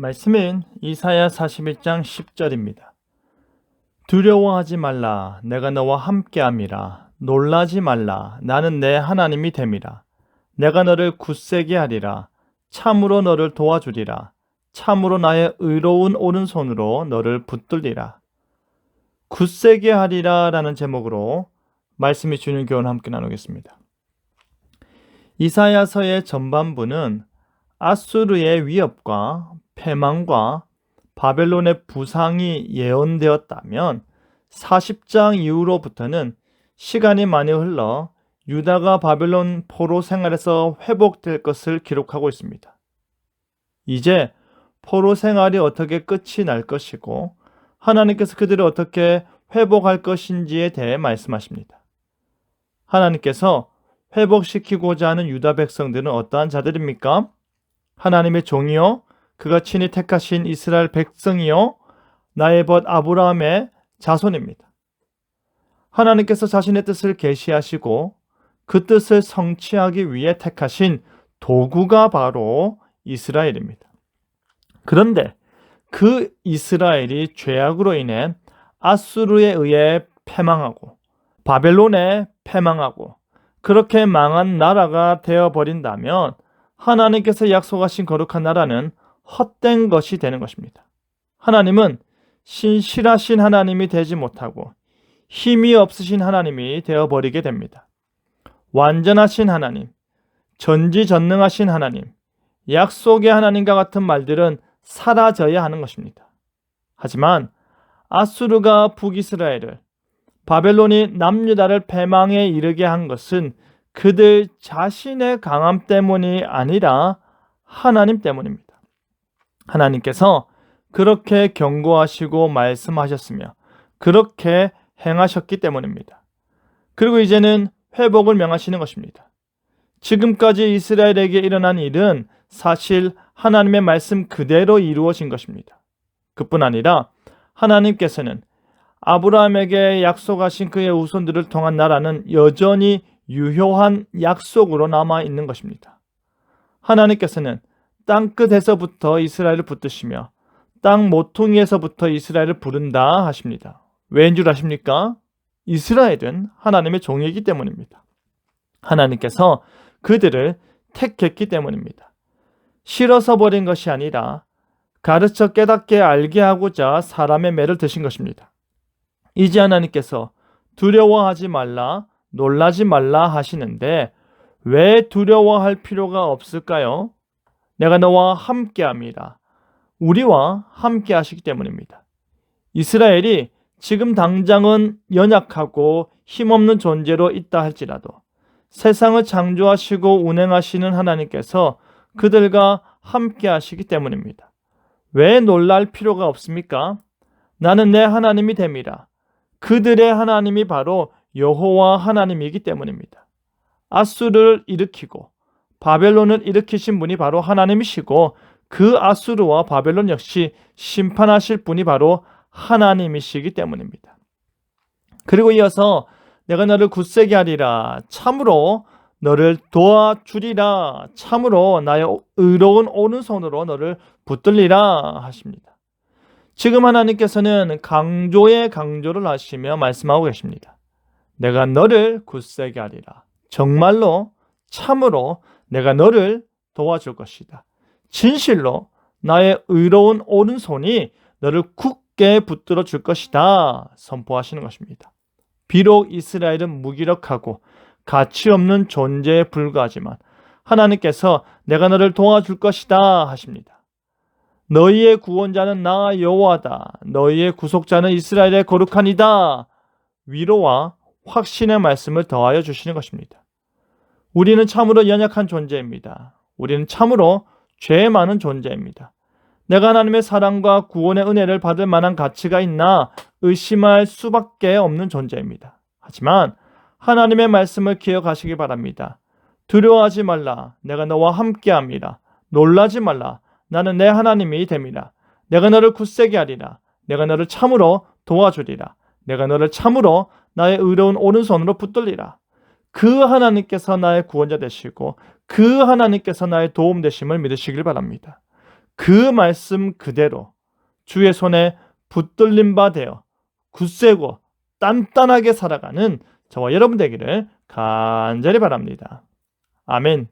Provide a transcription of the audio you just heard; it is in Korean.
말씀은 이사야 41장 10절입니다. 두려워하지 말라. 내가 너와 함께함이라. 놀라지 말라. 나는 내 하나님이 됨이라. 내가 너를 굳세게 하리라. 참으로 너를 도와주리라. 참으로 나의 의로운 오른손으로 너를 붙들리라. 굳세게 하리라 라는 제목으로 말씀이 주는 교훈 함께 나누겠습니다. 이사야서의 전반부는 아수르의 위협과 패망과 바벨론의 부상이 예언되었다면 40장 이후로부터는 시간이 많이 흘러 유다가 바벨론 포로 생활에서 회복될 것을 기록하고 있습니다. 이제 포로 생활이 어떻게 끝이 날 것이고 하나님께서 그들을 어떻게 회복할 것인지에 대해 말씀하십니다. 하나님께서 회복시키고자 하는 유다 백성들은 어떠한 자들입니까? 하나님의 종이요, 그가 친히 택하신 이스라엘 백성이요, 나의 벗 아브라함의 자손입니다. 하나님께서 자신의 뜻을 계시하시고 그 뜻을 성취하기 위해 택하신 도구가 바로 이스라엘입니다. 그런데 그 이스라엘이 죄악으로 인해 아수르에 의해 패망하고 바벨론에 패망하고 그렇게 망한 나라가 되어 버린다면 하나님께서 약속하신 거룩한 나라는 헛된 것이 되는 것입니다. 하나님은 신실하신 하나님이 되지 못하고 힘이 없으신 하나님이 되어 버리게 됩니다. 완전하신 하나님, 전지전능하신 하나님, 약속의 하나님과 같은 말들은 사라져야 하는 것입니다. 하지만 아수르가 북이스라엘을 바벨론이 남유다를 패망에 이르게 한 것은 그들 자신의 강함 때문이 아니라 하나님 때문입니다. 하나님께서 그렇게 경고하시고 말씀하셨으며 그렇게 행하셨기 때문입니다. 그리고 이제는 회복을 명하시는 것입니다. 지금까지 이스라엘에게 일어난 일은 사실 하나님의 말씀 그대로 이루어진 것입니다. 그뿐 아니라 하나님께서는 아브라함에게 약속하신 그의 후손들을 통한 나라는 여전히 유효한 약속으로 남아 있는 것입니다. 하나님께서는 땅 끝에서부터 이스라엘을 붙드시며 땅 모퉁이에서부터 이스라엘을 부른다 하십니다. 왜인 줄 아십니까? 이스라엘은 하나님의 종이기 때문입니다. 하나님께서 그들을 택했기 때문입니다. 싫어서 버린 것이 아니라 가르쳐 깨닫게 알게 하고자 사람의 매를 드신 것입니다. 이제 하나님께서 두려워하지 말라, 놀라지 말라 하시는데 왜 두려워할 필요가 없을까요? 내가 너와 함께 합니다. 우리와 함께 하시기 때문입니다. 이스라엘이 지금 당장은 연약하고 힘없는 존재로 있다 할지라도 세상을 창조하시고 운행하시는 하나님께서 그들과 함께 하시기 때문입니다. 왜 놀랄 필요가 없습니까? 나는 내 하나님이 됨이라. 그들의 하나님이 바로 여호와 하나님이기 때문입니다. 아수르를 일으키고 바벨론을 일으키신 분이 바로 하나님이시고 그 아수르와 바벨론 역시 심판하실 분이 바로 하나님이시기 때문입니다. 그리고 이어서 내가 너를 굳세게 하리라 참으로 너를 도와주리라 참으로 나의 의로운 오른손으로 너를 붙들리라 하십니다. 지금 하나님께서는 강조의 강조를 하시며 말씀하고 계십니다. 내가 너를 굳세게 하리라. 정말로 참으로 내가 너를 도와줄 것이다. 진실로 나의 의로운 오른손이 너를 굳게 붙들어 줄 것이다. 선포하시는 것입니다. 비록 이스라엘은 무기력하고 가치 없는 존재에 불과하지만 하나님께서 내가 너를 도와줄 것이다 하십니다. 너희의 구원자는 나 여호와다. 너희의 구속자는 이스라엘의 거룩한이다. 위로와 확신의 말씀을 더하여 주시는 것입니다. 우리는 참으로 연약한 존재입니다. 우리는 참으로 죄 많은 존재입니다. 내가 하나님의 사랑과 구원의 은혜를 받을 만한 가치가 있나 의심할 수밖에 없는 존재입니다. 하지만 하나님의 말씀을 기억하시기 바랍니다. 두려워하지 말라. 내가 너와 함께함이라. 놀라지 말라. 나는 내 하나님이 됨이라. 내가 너를 굳세게 하리라. 내가 너를 참으로 도와주리라. 내가 너를 참으로 나의 의로운 오른손으로 붙들리라. 그 하나님께서 나의 구원자 되시고 그 하나님께서 나의 도움 되심을 믿으시길 바랍니다. 그 말씀 그대로 주의 손에 붙들린 바 되어 굳세고 단단하게 살아가는 저와 여러분 되기를 간절히 바랍니다. 아멘.